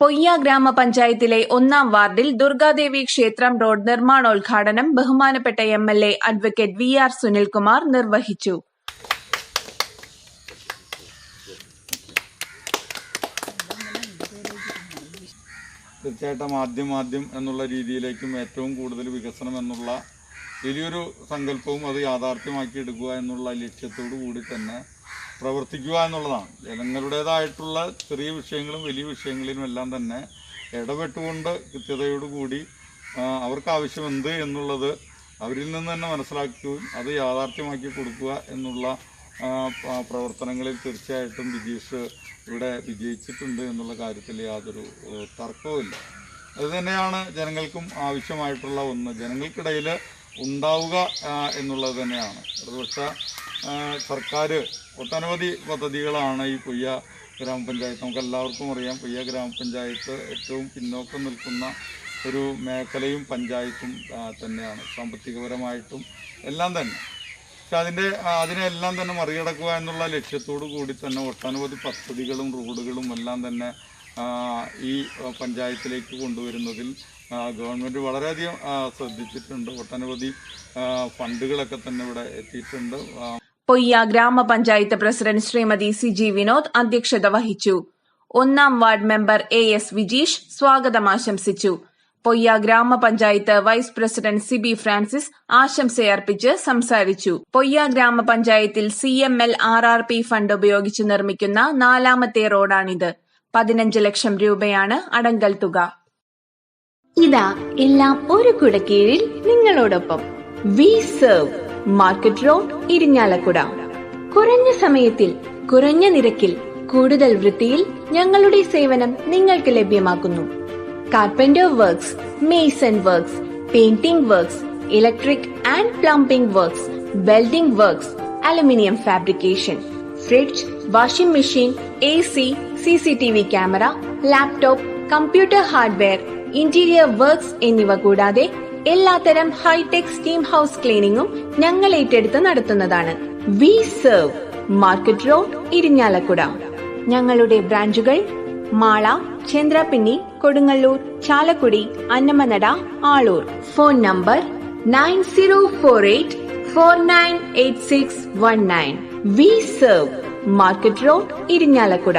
പൊയ്യ ഗ്രാമപഞ്ചായത്തിലെ ഒന്നാം വാർഡിൽ ദുർഗാദേവി ക്ഷേത്രം റോഡ് നിർമ്മാണോദ്ഘാടനം ബഹുമാനപ്പെട്ട M L A advocate V R Sunilkumar നിർവഹിച്ചു. തീർച്ചയായിട്ടും ആദ്യം ആദ്യം എന്നുള്ള രീതിയിലേക്കും ഏറ്റവും കൂടുതൽ വികസനം എന്നുള്ള വലിയൊരു സങ്കല്പവും അത് യാഥാർത്ഥ്യമാക്കി എടുക്കുക എന്നുള്ള ലക്ഷ്യത്തോടു കൂടി തന്നെ പ്രവർത്തിക്കുക എന്നുള്ളതാണ്. ജനങ്ങളുടേതായിട്ടുള്ള ചെറിയ വിഷയങ്ങളും വലിയ വിഷയങ്ങളിലും എല്ലാം തന്നെ ഇടപെട്ടുകൊണ്ട് കൃത്യതയോടുകൂടി അവർക്ക് ആവശ്യം എന്ത് എന്നുള്ളത് അവരിൽ നിന്ന് തന്നെ മനസ്സിലാക്കുകയും അത് യാഥാർത്ഥ്യമാക്കി കൊടുക്കുക എന്നുള്ള പ്രവർത്തനങ്ങളിൽ തീർച്ചയായിട്ടും വിജീഷ് ഇവിടെ വിജയിച്ചിട്ടുണ്ട് എന്നുള്ള കാര്യത്തിൽ യാതൊരു തർക്കവുമില്ല. അത് ജനങ്ങൾക്കും ആവശ്യമായിട്ടുള്ള ഒന്ന്. ജനങ്ങൾക്കിടയിൽ ഉണ്ടാവുക എന്നുള്ളത് തന്നെയാണ്. ഇടതുപക്ഷ സർക്കാർ ഒട്ടനവധി പദ്ധതികളാണ് ഈ പുയ്യ ഗ്രാമപഞ്ചായത്ത്. നമുക്ക് എല്ലാവർക്കും അറിയാം പുയ്യ ഗ്രാമപഞ്ചായത്ത് ഏറ്റവും പിന്നോക്കം നിൽക്കുന്ന ഒരു മേഖലയും പഞ്ചായത്തും തന്നെയാണ്. സാമ്പത്തികപരമായിട്ടും എല്ലാം തന്നെ. പക്ഷെ അതിന്റെ അതിനെല്ലാം തന്നെ മറികടക്കുക എന്നുള്ള ലക്ഷ്യത്തോടു കൂടി തന്നെ ഒട്ടനവധി പദ്ധതികളും റോഡുകളും എല്ലാം തന്നെ ഈ പഞ്ചായത്തിലേക്ക് കൊണ്ടുവരുന്നതിൽ ഗവൺമെന്റ് വളരെയധികം ശ്രദ്ധിച്ചിട്ടുണ്ട്. ഒട്ടനവധി ഫണ്ടുകളൊക്കെ തന്നെ ഇവിടെ എത്തിയിട്ടുണ്ട്. Poyya grama panchayat president Srimathi C G Vinod അധ്യക്ഷത വഹിച്ചു. ഒന്നാം ward member A S Vijeesh സ്വാഗതം ആശംസിച്ചു. Poyya grama panchayat vice president Sibi Francis ആശംസയർപ്പിച്ച് സംസാരിച്ചു. പൊയ്യ ഗ്രാമപഞ്ചായത്തിൽ C M L R R P fund ഉപയോഗിച്ച് നിർമ്മിക്കുന്ന നാലാമത്തെ റോഡാണിത്. പതിനഞ്ച് ലക്ഷം രൂപയാണ് അടങ്കൽ തുക. ഇതാ എല്ലാം ഒരു കുടക്കീഴിൽ നിങ്ങളോടൊപ്പം. V serve market road Irinjalakuda കുറഞ്ഞ സമയത്തിൽ കുറഞ്ഞ നിരക്കിൽ കൂടുതൽ വൃത്തിയിൽ ഞങ്ങളുടെ സേവനം നിങ്ങൾക്ക് ലഭ്യമാക്കുന്നു. Carpenter works mason works painting works electric and plumbing works welding works aluminium fabrication fridge washing machine A C C C T V camera laptop computer hardware interior works എന്നിവ കൂടാതെ എല്ലാത്തരം ഹൈടെക് സ്റ്റീം ഹൗസ് ക്ലീനിങ്ങും ഞങ്ങൾ ഏറ്റെടുത്ത് നടത്തുന്നതാണ്. V serve market road Irinjalakuda. ഞങ്ങളുടെ ബ്രാഞ്ചുകൾ Mala Chandrappinni Kodungallur Chalakudy Annamanada Aloor. Phone number nine zero four eight four nine eight six one nine V serve market road Irinjalakuda